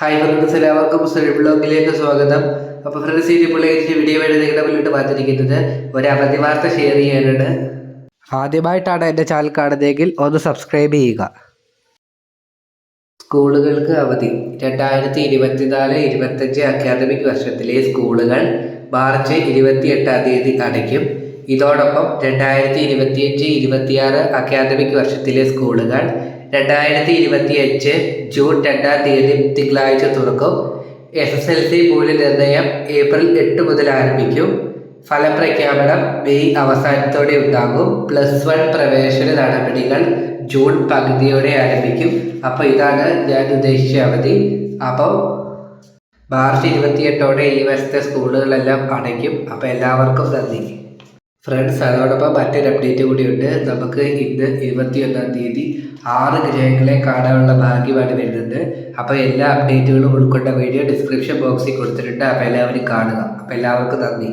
Hi friends എല്ലാവർക്കും സുരേഷ് ബ്ലോഗിലേക്ക് സ്വാഗതം. അപ്പോൾ ഫ്രണ്ട്സ് ഈ പുള്ളിക്ക് വീഡിയോ വഴി നിങ്ങളുടെ മുന്നിട്ട് വന്നിരിക്കുന്നത് ഒരു അവധി വാർത്ത ഷെയർ ചെയ്യാനാണ്. ആദ്യമായിട്ടാണ് എന്റെ ചാനൽ കാണുന്നതെങ്കിൽ ഒന്ന് സബ്സ്ക്രൈബ് ചെയ്യുക. സ്കൂളുകൾക്ക് അവധി. രണ്ടായിരത്തി ഇരുപത്തിനാല് ഇരുപത്തഞ്ച് അക്കാദമിക് വർഷത്തിലെ സ്കൂളുകൾ മാർച്ച് ഇരുപത്തി എട്ടാം തീയതി അടയ്ക്കും. ഇതോടൊപ്പം രണ്ടായിരത്തി ഇരുപത്തിയഞ്ച് ഇരുപത്തിയാറ് അക്കാദമിക് വർഷത്തിലെ സ്കൂളുകൾ രണ്ടായിരത്തി ഇരുപത്തി അഞ്ച് ജൂൺ രണ്ടാം തീയതി തിങ്കളാഴ്ച തുറക്കും. എസ് എസ് എൽ സി മൂല്യനിർണയം ഏപ്രിൽ എട്ട് മുതൽ ആരംഭിക്കും. ഫലപ്രഖ്യാപനം മെയ് അവസാനത്തോടെ ഉണ്ടാകും. പ്ലസ് വൺ പ്രവേശന നടപടികൾ ജൂൺ പകുതിയോടെ ആരംഭിക്കും. അപ്പോൾ ഇതാണ് ഞാൻ ഉദ്ദേശിച്ച അവധി. അപ്പോൾ മാർച്ച് ഇരുപത്തിയെട്ടോടെ ഈ വർഷത്തെ സ്കൂളുകളെല്ലാം അടയ്ക്കും. അപ്പോൾ എല്ലാവർക്കും നന്ദി. ഫ്രണ്ട്സ് അതോടൊപ്പം മറ്റൊരു അപ്ഡേറ്റ് കൂടിയുണ്ട്. നമുക്ക് ഇന്ന് ഇരുപത്തിയൊന്നാം തീയതി ആറ് ഗ്രഹങ്ങളെ കാണാനുള്ള ഭാഗ്യമാണ് വരുന്നത്. അപ്പോൾ എല്ലാ അപ്ഡേറ്റുകളും ഉൾക്കൊണ്ട വീഡിയോ ഡിസ്ക്രിപ്ഷൻ ബോക്സിൽ കൊടുത്തിട്ടുണ്ട്. അപ്പോൾ എല്ലാവരും കാണുക. അപ്പോൾ എല്ലാവർക്കും നന്ദി.